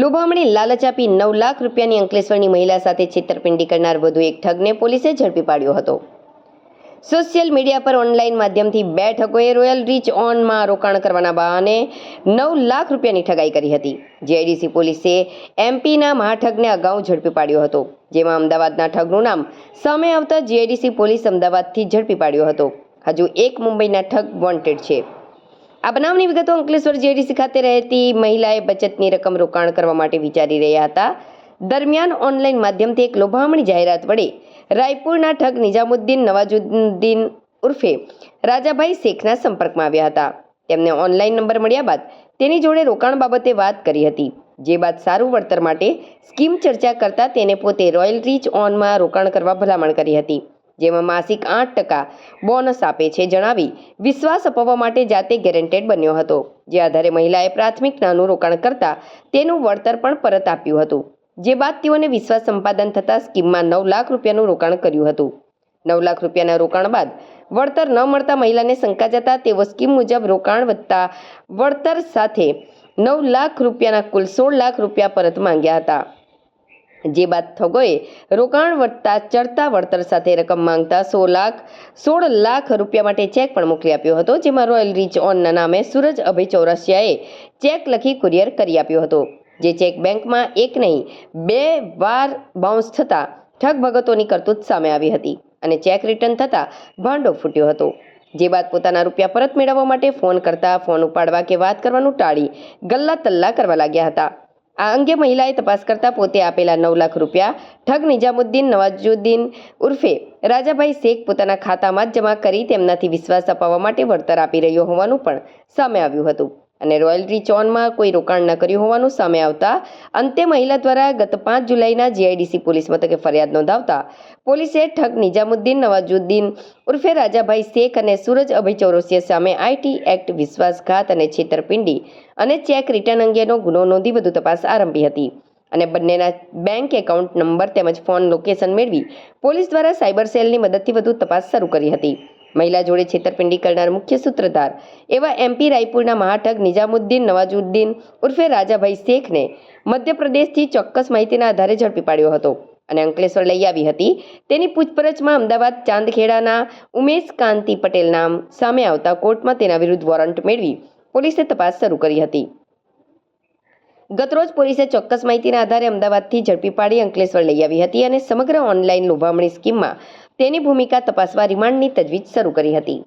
લોભામણી લાલચ આપી નવ લાખ રૂપિયાની અંકલેશ્વરની મહિલા સાથે છેતરપિંડી કરનાર વધુ એક ઠગને પોલીસે ઝડપી પાડ્યો હતો. સોશિયલ મીડિયા પર ઓનલાઈન માધ્યમથી બે ઠગોએ રોયલ રીચ ઓનમાં રોકાણ કરવાના બહાને નવ લાખ રૂપિયાની ઠગાઈ કરી હતી. જેઆઈડીસી પોલીસે એમપીના મહાઠગને અગાઉ ઝડપી પાડ્યો હતો, જેમાં અમદાવાદના ઠગનું નામ સામે આવતા જીઆઈડીસી પોલીસ અમદાવાદથી ઝડપી પાડ્યો હતો. હજુ એક મુંબઈના ઠગ વોન્ટેડ છે. આ બનાવની વિગતો અંકલેશ્વર જેડીસી ખાતે રહેતી મહિલાએ બચતની રકમ રોકાણ કરવા માટે વિચારી રહ્યા હતા. દરમિયાન ઓનલાઈન માધ્યમથી એક લોભામણી જાહેરાત વડે રાયપુરના ઠગ નિઝામુદ્દીન નવાજુદ્દીન ઉર્ફે રાજાભાઈ શેખના સંપર્કમાં આવ્યા હતા. તેમને ઓનલાઈન નંબર મળ્યા બાદ તેની જોડે રોકાણ બાબતે વાત કરી હતી. જે બાદ સારું વળતર માટે સ્કીમ ચર્ચા કરતા તેને પોતે રોયલ રીચ ઓનમાં રોકાણ કરવા ભલામણ કરી હતી. જેમાં માસિક આઠ ટકા બોનસ આપે છે જણાવી. વિશ્વાસ અપાવવા માટે જાતે ગેરેન્ટેડ બન્યો હતો. જે આધારે મહિલાએ પ્રાથમિક નાનું રોકાણ કરતા તેનું વળતર પણ પરત આપ્યું હતું. જે બાદ તેઓને વિશ્વાસ સંપાદન થતાં સ્કીમમાં નવ લાખ રૂપિયાનું રોકાણ કર્યું હતું. નવ લાખ રૂપિયાના રોકાણ બાદ વળતર ન મળતા મહિલાને શંકા જતા તેઓ સ્કીમ મુજબ રોકાણ વધતા વળતર સાથે નવ લાખ રૂપિયાના કુલ સોળ લાખ રૂપિયા પરત માંગ્યા હતા. જે બાદ ઠગોએ રોકાણ વધતા ચડતા વળતર સાથે રકમ માંગતા સો લાખ, સોળ લાખ રૂપિયા માટે ચેક પણ મોકલી આપ્યો હતો, જેમાં રોયલ રીચ ઓનના નામે સુરજ અભય ચૌરસિયાએ ચેક લખી કુરિયર કરી આપ્યો હતો. જે ચેક બેંકમાં એક નહીં, બે વાર બાઉન્સ થતાં ઠગ ભગતોની કરતૂત સામે આવી હતી અને ચેક રિટર્ન થતાં ભાંડો ફૂટ્યો હતો. જે બાદ પોતાના રૂપિયા પરત મેળવવા માટે ફોન કરતા ફોન ઉપાડવા કે વાત કરવાનું ટાળી ગલ્લા તલ્લા કરવા લાગ્યા હતા. આ અંગે મહિલાએ તપાસ કરતા પોતે આપેલા નવ લાખ રૂપિયા ઠગ નિજામુદ્દીન નવાજુદ્દીન ઉર્ફે રાજાભાઈ શેખ પોતાના ખાતામાં જ જમા કરી તેમનાથી વિશ્વાસ અપાવવા માટે વળતર આપી રહ્યો હોવાનું પણ સામે આવ્યું હતું. અને રોયલ રીચોનમાં કોઈ રોકાણ ન કર્યું હોવાનું સામે આવતા અંતે મહિલા દ્વારા ગત પાંચ જુલાઈના જીઆઈડીસી પોલીસ મથકે ફરિયાદ નોંધાવતા પોલીસે ઠગ નિજામુદ્દીન નવાજુદ્દીન ઉર્ફે રાજાભાઈ શેખ અને સુરજ અભય ચૌરસિયા સામે આઈટી એક્ટ, વિશ્વાસઘાત અને છેતરપિંડી અને ચેક રિટર્ન અંગેનો ગુનો નોંધી વધુ તપાસ આરંભી હતી. અને બંનેના બેંક એકાઉન્ટ નંબર તેમજ ફોન લોકેશન મેળવી પોલીસ દ્વારા સાયબર સેલની મદદથી વધુ તપાસ શરૂ કરી હતી. મહિલા જોડે છેતરપિંડી કરનાર મુખ્ય સૂત્રધાર એવા એમપી રાયપુરના મહાઠગ નિઝામુદ્દીન નવાજુદ્દીન ઉર્ફે રાજાભાઈ શેખને મધ્યપ્રદેશથી ચોક્કસ માહિતીના આધારે ઝડપી પાડ્યો હતો. અને અંકલેશ્વર લઈ આવી હતી. તેની પૂછપરછમાં અમદાવાદ ચાંદખેડાના ઉમેશ કાંતિ પટેલ નામ સામે આવતા કોર્ટમાં તેના વિરુદ્ધ વોરંટ મેળવી પોલીસે તપાસ શરૂ કરી હતી. ગતરોજ પોલીસે ચોક્કસ માહિતીના આધારે અમદાવાદથી ઝડપી પાડી અંકલેશ્વર લઈ આવી હતી અને સમગ્ર ઓનલાઈન લોભામણી સ્કીમમાં તેની ભૂમિકા તપાસવા રિમાન્ડની તજવીજ શરૂ કરી હતી.